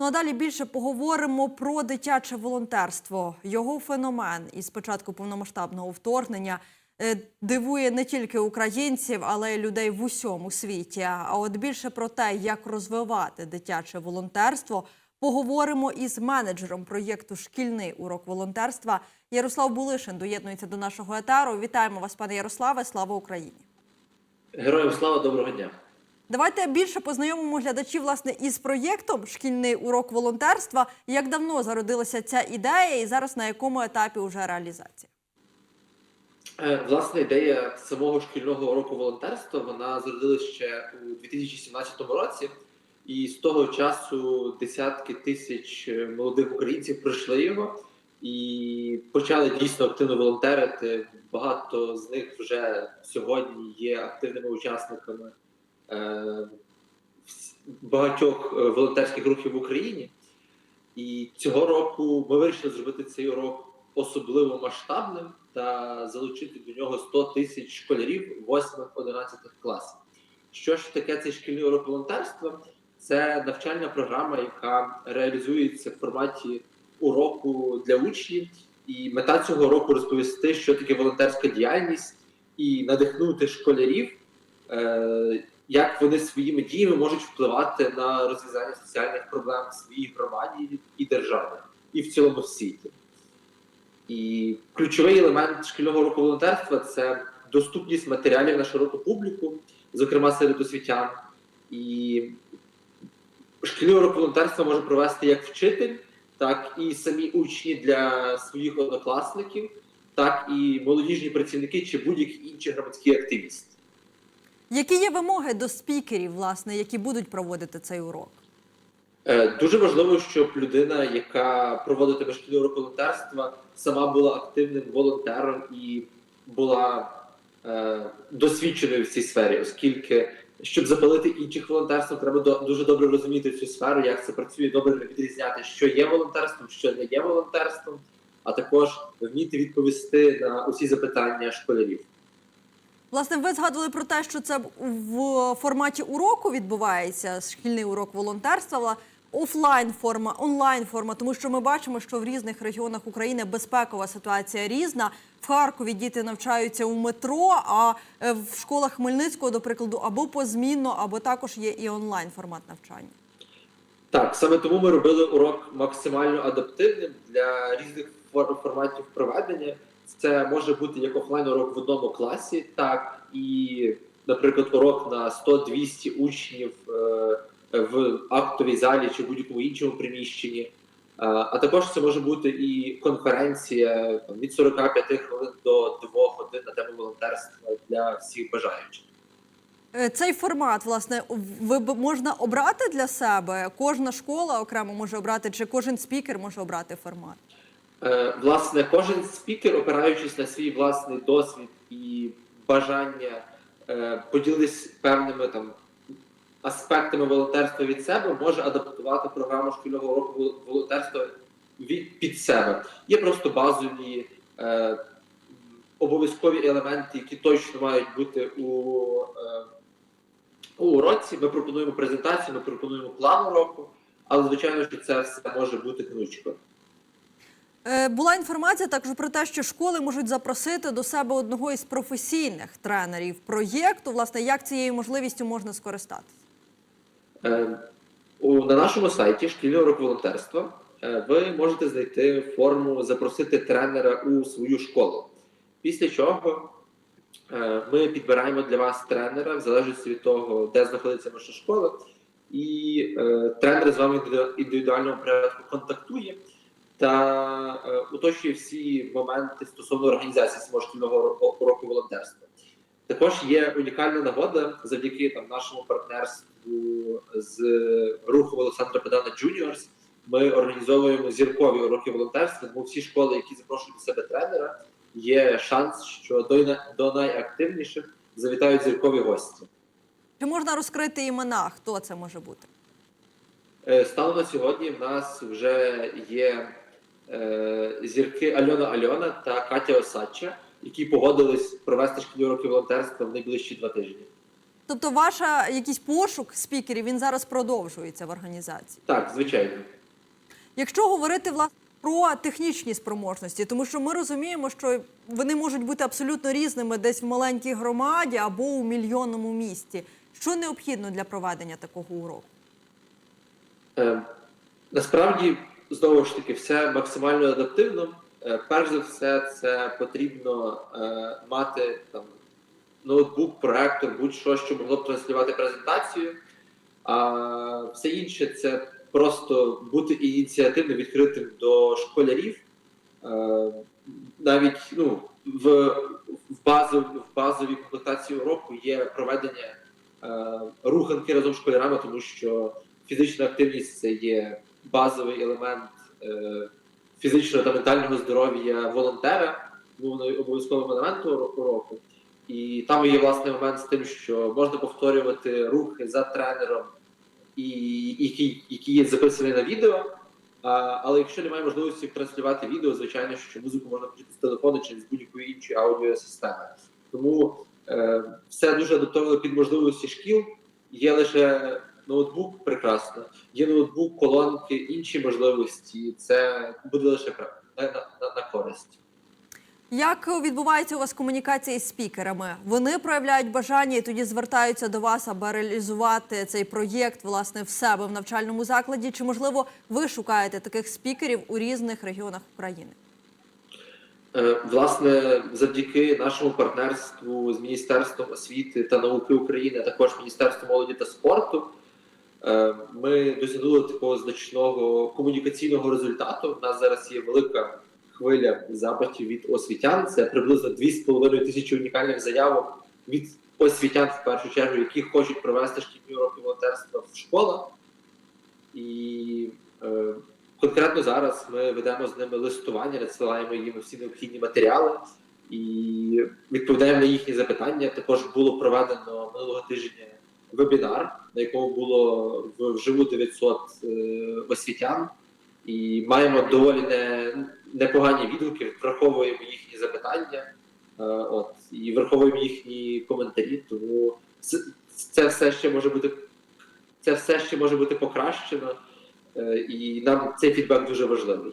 Ну а далі більше поговоримо про дитяче волонтерство. Його феномен із початку повномасштабного вторгнення е, дивує не тільки українців, але й людей в усьому світі. А от більше про те, як розвивати дитяче волонтерство, поговоримо із менеджером проєкту Шкільний урок волонтерства Ярослав Булишин доєднується до нашого етеру. Вітаємо вас, пане Ярославе. Слава Україні! Героям слава, доброго дня. Давайте більше познайомимо глядачів власне із проєктом Шкільний урок волонтерства. Як давно зародилася ця ідея, і зараз на якому етапі вже реалізація? Е, Власне, ідея самого шкільного року волонтерства вона зародилася ще у 2017 році, і з того часу десятки тисяч е, молодих українців пройшли його і почали дійсно активно волонтерити. Багато з них вже сьогодні є активними учасниками багатьох е, волонтерських рухів в Україні. І цього року ми вирішили зробити цей урок особливо масштабним та залучити до нього 100 тисяч школярів 8-11 класів. Що ж таке цей шкільний урок волонтерства? Це навчальна програма, яка реалізується в форматі уроку для учнів. І мета цього року розповісти, що таке волонтерська діяльність, і надихнути школярів, е, як вони своїми діями можуть впливати на розв'язання соціальних проблем в своїй громаді і державі, і в цілому світі. І ключовий елемент шкільного року волонтерства це доступність матеріалів на широку публіку, зокрема серед освітян. І шкільний урок волонтерства може провести як вчитель, так і самі учні для своїх однокласників, так і молодіжні працівники чи будь-які інші громадські активісти. Які є вимоги до спікерів, власне, які будуть проводити цей урок? Е, Дуже важливо, щоб людина, яка проводитиме шкільний урок волонтерства, сама була активним волонтером і була е, досвідченою в цій сфері, оскільки щоб запалити інших волонтерством, треба до, дуже добре розуміти цю сферу, як це працює, добре відрізняти, що є волонтерством, що не є волонтерством, а також вміти відповісти на усі запитання школярів. Власне, ви згадували про те, що це в форматі уроку відбувається шкільний урок волонтерства. Офлайн форма, онлайн форма, тому що ми бачимо, що в різних регіонах України безпекова ситуація різна. В Харкові діти навчаються у метро, а е, в школах Хмельницького, до прикладу, або позмінно, або також є і онлайн формат навчання. Так, саме тому ми робили урок максимально адаптивним для різних фор- форматів проведення. Це може бути як офлайн урок в одному класі, так і, наприклад, урок на 100-200 учнів е, в актовій залі чи будь-якому іншому приміщенні. Е, А також це може бути і конференція від 45 хвилин до 2 годин на тему волонтерства для всіх бажаючих. Е, Цей формат, власне, ви б- можна обрати для себе. Кожна школа окремо може обрати, чи кожен спікер може обрати формат. Е, Власне, кожен спікер, опираючись на свій власний досвід і бажання е, поділитись певними там аспектами волонтерства від себе, може адаптувати програму шкільного року вол- волонтерства від під себе. Є просто базові е, обов'язкові елементи, які точно мають бути у, е, у уроці. Ми пропонуємо презентацію, ми пропонуємо план уроку, але звичайно, що це все може бути гнучко. Е, Була інформація також про те, що школи можуть запросити до себе одного із професійних тренерів проєкту. Власне, як цією можливістю можна скористатися? Е, на нашому сайті шкільний урок волонтерства е, ви можете знайти форму запросити тренера у свою школу. Після чого ми підбираємо для вас тренера в залежності від того, де знаходиться ваша школа, і тренер з вами індивіду- індивідуальному порядку контактує та е, уточнює всі моменти стосовно організації самого шкільного уроку- волонтерства. Також є унікальна нагода завдяки там нашому партнерству з рухом Олександра Педана Juniors. Ми організовуємо зіркові уроки волонтерства. Тому всі школи, які запрошують до себе тренера, є шанс, що до, до найактивніших завітають зіркові гості. Чи можна розкрити імена? Хто це може бути? Е, Станом на сьогодні в нас вже є зірки Альона Альона та Катя Осадча, які погодились провести шкільні уроки волонтерства в найближчі два тижні. Тобто, ваша якийсь пошук спікерів він зараз продовжується в організації. Так, звичайно. Якщо говорити власне про технічні спроможності, тому що ми розуміємо, що вони можуть бути абсолютно різними десь в маленькій громаді або у мільйонному місті. Що необхідно для проведення такого уроку? Е, насправді, знову ж таки, все максимально адаптивно. Е, перш за все, це потрібно е, мати там ноутбук, проектор, будь-що, що могло б транслювати презентацію. А все інше це просто бути ініціативно відкритим до школярів. Е, навіть ну, в, в, базу, в базовій комплектації уроку є проведення руханки разом з школярами, тому що фізична активність це є базовий елемент е, фізичного та ментального здоров'я волонтера, є обов'язковим елементом уро- уроку. І там є власне момент з тим, що можна повторювати рухи за тренером, і які, які є записані на відео. А, але якщо немає можливості транслювати відео, звичайно, що музику можна включити з телефону чи з будь-якої іншої аудіосистеми. Тому е, все дуже адаптовано під можливості шкіл. Є лише ноутбук, прекрасно, є ноутбук, колонки, інші можливості. Це буде лише на, на, на, користь. Як відбувається у вас комунікація із спікерами? Вони проявляють бажання і тоді звертаються до вас, аби реалізувати цей проєкт власне в себе в навчальному закладі? Чи можливо ви шукаєте таких спікерів у різних регіонах України? Е, Власне, завдяки нашому партнерству з Міністерством освіти та науки України, а також Міністерством молоді та спорту, ми досягнули такого значного комунікаційного результату. У нас зараз є велика хвиля запитів від освітян. Це приблизно 2,5 тисячі унікальних заявок від освітян, в першу чергу, які хочуть провести шкільні уроки волонтерства в школах. І е, конкретно зараз ми ведемо з ними листування, надсилаємо їм всі необхідні матеріали і відповідаємо на їхні запитання. Також було проведено минулого тижня вебінар, на якому було вживу 900 е, освітян, і маємо доволі не, непогані відгуки, враховуємо їхні запитання. е, От і враховуємо їхні коментарі, тому це, все ще може бути це все ще може бути покращено, е, і нам цей фідбек дуже важливий.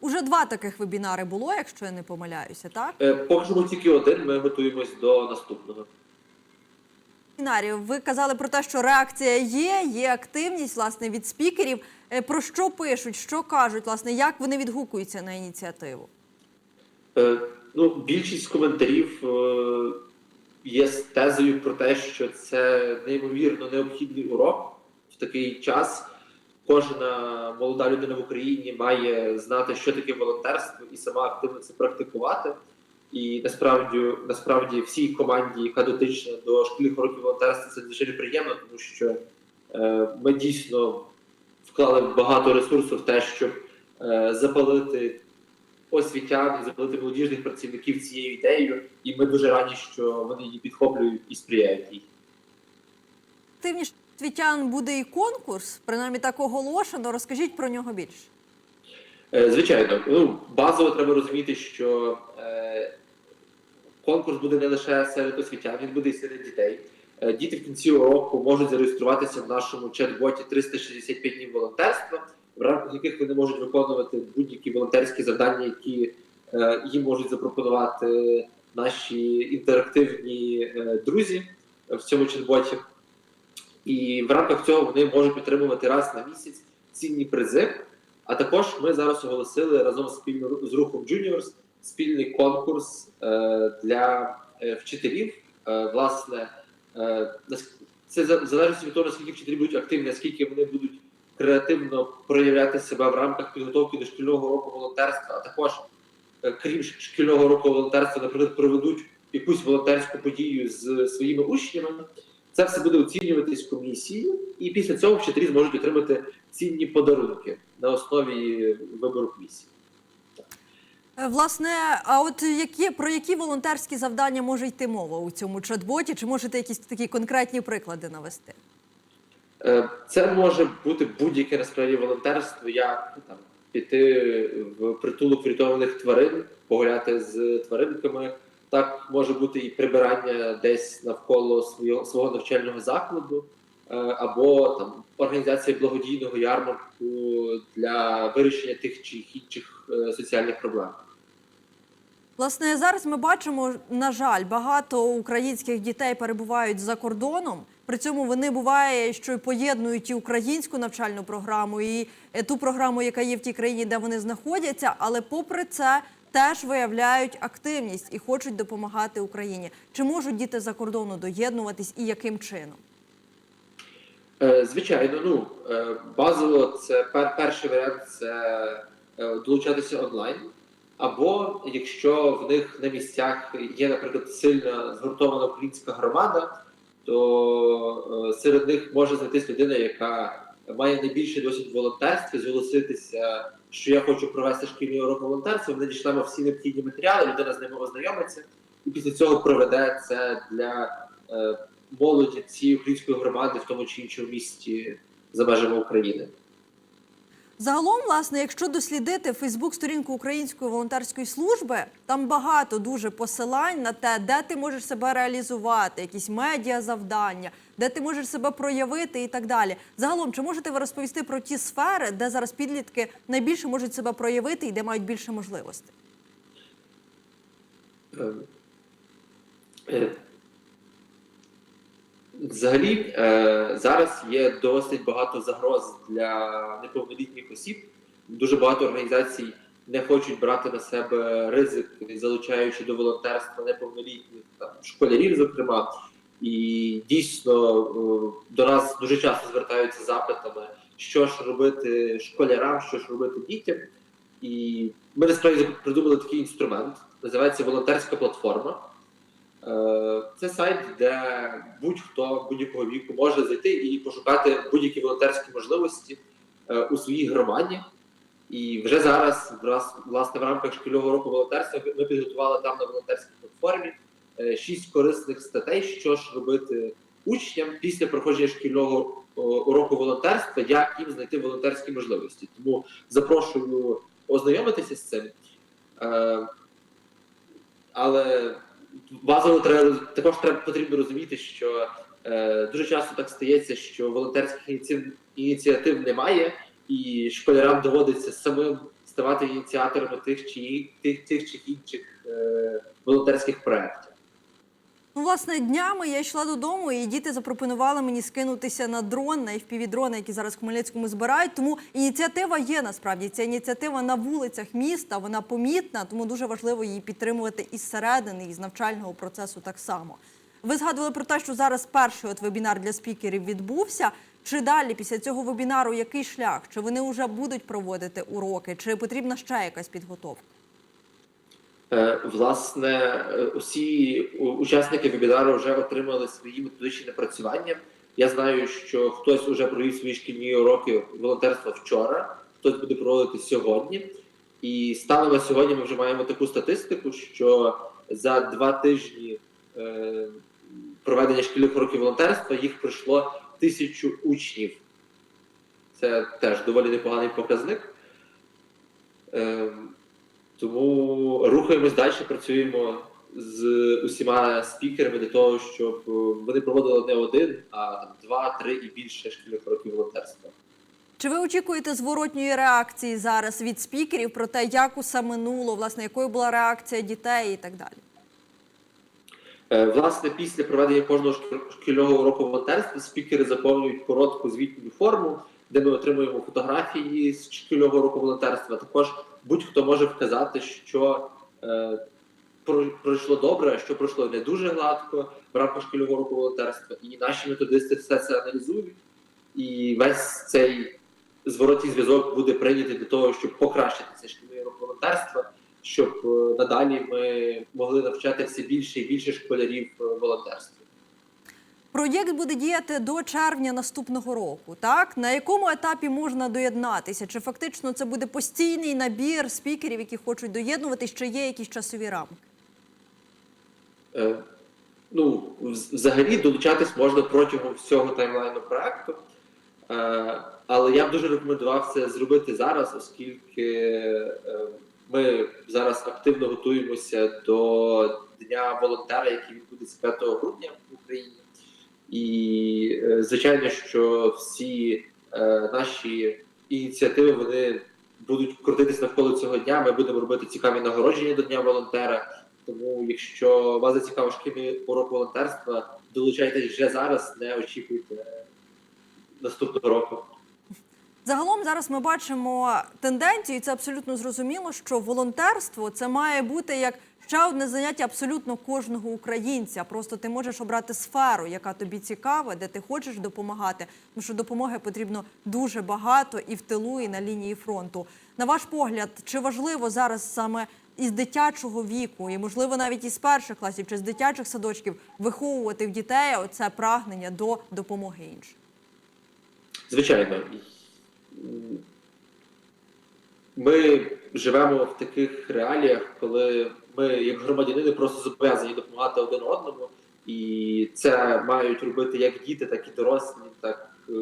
Уже два таких вебінари було, якщо я не помиляюся, так? Поки що тільки один, ми готуємось до наступного. Вебінарів ви казали про те, що реакція є, є активність власне від спікерів. Е, Про що пишуть, що кажуть, власне, як вони відгукуються на ініціативу? Е, Ну, більшість коментарів е, є тезою про те, що це неймовірно необхідний урок в такий час. Кожна молода людина в Україні має знати, що таке волонтерство, і сама активно це практикувати. І насправді, насправді, всій команді, яка дотична до шкільних уроків волонтерства, це дуже приємно, тому що е, ми дійсно вклали багато ресурсу в те, щоб е, запалити освітян і запалити молодіжних працівників цією ідеєю, і ми дуже раді, що вони її підхоплюють і сприяють їй. Активність світян буде і конкурс, принаймні так оголошено. Розкажіть про нього більше. Е, Звичайно, ну базово треба розуміти, що е, конкурс буде не лише серед освітян, він буде і серед дітей. Е, діти в кінці року можуть зареєструватися в нашому чат-боті 365 днів волонтерства, в рамках яких вони можуть виконувати будь-які волонтерські завдання, які їм можуть запропонувати наші інтерактивні друзі в цьому чат-боті. І в рамках цього вони можуть отримувати раз на місяць цінні призи. А також ми зараз оголосили разом спільно з рухом Juniors спільний конкурс е, для е, вчителів. Е, власне, е, це залежить від того, наскільки вчителі будуть активні, наскільки вони будуть креативно проявляти себе в рамках підготовки до шкільного року волонтерства, а також е, крім шкільного року волонтерства, наприклад, проведуть якусь волонтерську подію з своїми учнями. Це все буде оцінюватись комісією, і після цього вчителі зможуть отримати цінні подарунки на основі вибору комісії. Е, Власне, а от які про які волонтерські завдання може йти мова у цьому чат-боті? Чи можете якісь такі конкретні приклади навести? Е, Це може бути будь-яке насправді волонтерство, як там піти в притулок врятованих тварин, погуляти з тваринками, Так може бути і прибирання десь навколо свого, свого навчального закладу, е, або там організація благодійного ярмарку для вирішення тих чи інших е, соціальних проблем. Власне, зараз ми бачимо, на жаль, багато українських дітей перебувають за кордоном. При цьому вони буває, що поєднують і українську навчальну програму, і е, ту програму, яка є в тій країні, де вони знаходяться. Але попри це теж виявляють активність і хочуть допомагати Україні. Чи можуть діти за кордону доєднуватись і яким чином? Е, Звичайно, ну е, базово це пер, перший варіант це е, долучатися онлайн. Або якщо в них на місцях є, наприклад, сильно згуртована українська громада, то серед них може знайтись людина, яка має найбільший досвід в волонтерстві, зголоситися, що я хочу провести шкільний урок волонтерства. Ми дійшли всі необхідні матеріали, людина з ними ознайомиться, і після цього проведе це для е, молоді цієї української громади в тому чи іншому місті за межами України. Загалом, власне, якщо дослідити Фейсбук-сторінку Української волонтерської служби, там багато дуже посилань на те, де ти можеш себе реалізувати, якісь медіа завдання, де ти можеш себе проявити і так далі. Загалом, чи можете ви розповісти про ті сфери, де зараз підлітки найбільше можуть себе проявити і де мають більше можливостей? Взагалі, е, зараз є досить багато загроз для неповнолітніх осіб. Дуже багато організацій не хочуть брати на себе ризик, залучаючи до волонтерства неповнолітніх там, школярів, зокрема. І дійсно е, до нас дуже часто звертаються запитами, що ж робити школярам, що ж робити дітям. І ми насправді придумали такий інструмент, називається волонтерська платформа. Е, Це сайт, де будь-хто будь-якого віку може зайти і пошукати будь-які волонтерські можливості е, у своїй громаді. І вже зараз, власне, в рамках шкільного року волонтерства ми підготували там на волонтерській платформі е, шість корисних статей, що ж робити учням після проходження шкільного уроку волонтерства, як їм знайти волонтерські можливості. Тому запрошую ознайомитися з цим. Але базово треба також треба потрібно розуміти, що е, дуже часто так стається, що волонтерських ініціатив, немає, і школярам доводиться самим ставати ініціаторами тих чи тих, тих чи інших е, волонтерських проєктів. Ну, власне, днями я йшла додому, і діти запропонували мені скинутися на дрон, на FPV-дрони, які зараз в Хмельницькому збирають. Тому ініціатива є насправді. Ця ініціатива на вулицях міста, вона помітна, тому дуже важливо її підтримувати із середини, і з навчального процесу так само. Ви згадували про те, що зараз перший от вебінар для спікерів відбувся. Чи далі після цього вебінару який шлях? Чи вони вже будуть проводити уроки, чи потрібна ще якась підготовка? Е, Власне, е, усі учасники вебінару вже отримали свої методичні напрацювання. Я знаю, що хтось вже провів свої шкільні уроки волонтерства вчора, хтось буде проводити сьогодні. І станом на сьогодні ми вже маємо таку статистику, що за два тижні е, проведення шкільних уроків волонтерства їх прийшло тисячу учнів. Це теж доволі непоганий показник. Тому рухаємось далі, працюємо з усіма спікерами для того, щоб е, вони проводили не один, а два, три і більше шкільних років волонтерства. Чи ви очікуєте зворотньої реакції зараз від спікерів про те, як усе минуло, власне, якою була реакція дітей і так далі? Е, Власне, після проведення кожного шкільного уроку волонтерства спікери заповнюють коротку звітну форму, де ми отримуємо фотографії з шкільного уроку волонтерства. Також будь-хто може вказати, що е, про- пройшло добре, що пройшло не дуже гладко в рамках шкільного року волонтерства. І наші методисти все це аналізують, і весь цей зворотній зв'язок буде прийнятий для того, щоб покращити цей шкільний урок волонтерства, щоб е, надалі ми могли навчати все більше і більше школярів е, волонтерству. Проєкт буде діяти до червня наступного року. Так на якому етапі можна доєднатися? Чи фактично це буде постійний набір спікерів, які хочуть доєднуватись, чи є якісь часові рамки? Е, ну, взагалі долучатись можна протягом всього таймлайну проекту. Е, але я б дуже рекомендував це зробити зараз, оскільки е, ми зараз активно готуємося до Дня волонтера, який відбудеться 5 грудня в Україні. І е, звичайно, що всі е, наші ініціативи вони будуть крутитись навколо цього дня. Ми будемо робити цікаві нагородження до Дня волонтера. Тому, якщо вас зацікавив шкільний урок волонтерства, долучайтесь вже зараз, не очікуйте наступного року. Загалом зараз ми бачимо тенденцію, і це абсолютно зрозуміло, що волонтерство це має бути як ще одне заняття абсолютно кожного українця. Просто ти можеш обрати сферу, яка тобі цікава, де ти хочеш допомагати. Тому що допомоги потрібно дуже багато і в тилу, і на лінії фронту. На ваш погляд, чи важливо зараз саме із дитячого віку, і можливо навіть із перших класів чи з дитячих садочків виховувати в дітей оце прагнення до допомоги іншим? Звичайно, ми живемо в таких реаліях, коли ми, як громадянини, просто зобов'язані допомагати один одному, і це мають робити як діти, так і дорослі, так е,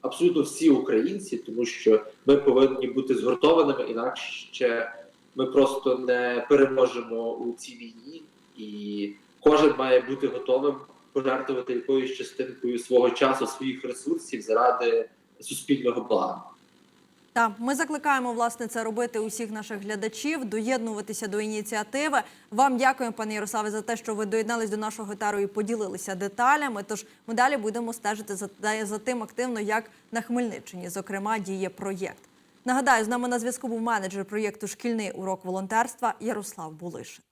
абсолютно всі українці, тому що ми повинні бути згуртованими, інакше ми просто не переможемо у цій війні, і кожен має бути готовим пожертвувати якоюсь частинкою свого часу, своїх ресурсів заради суспільного блага. Так, ми закликаємо власне це робити усіх наших глядачів, доєднуватися до ініціативи. Вам дякуємо, пане Ярославе, за те, що ви доєднались до нашого етеру і поділилися деталями. Тож ми далі будемо стежити за, за тим активно, як на Хмельниччині, зокрема, діє проєкт. Нагадаю, з нами на зв'язку був менеджер проєкту Шкільний урок волонтерства Ярослав Булишин.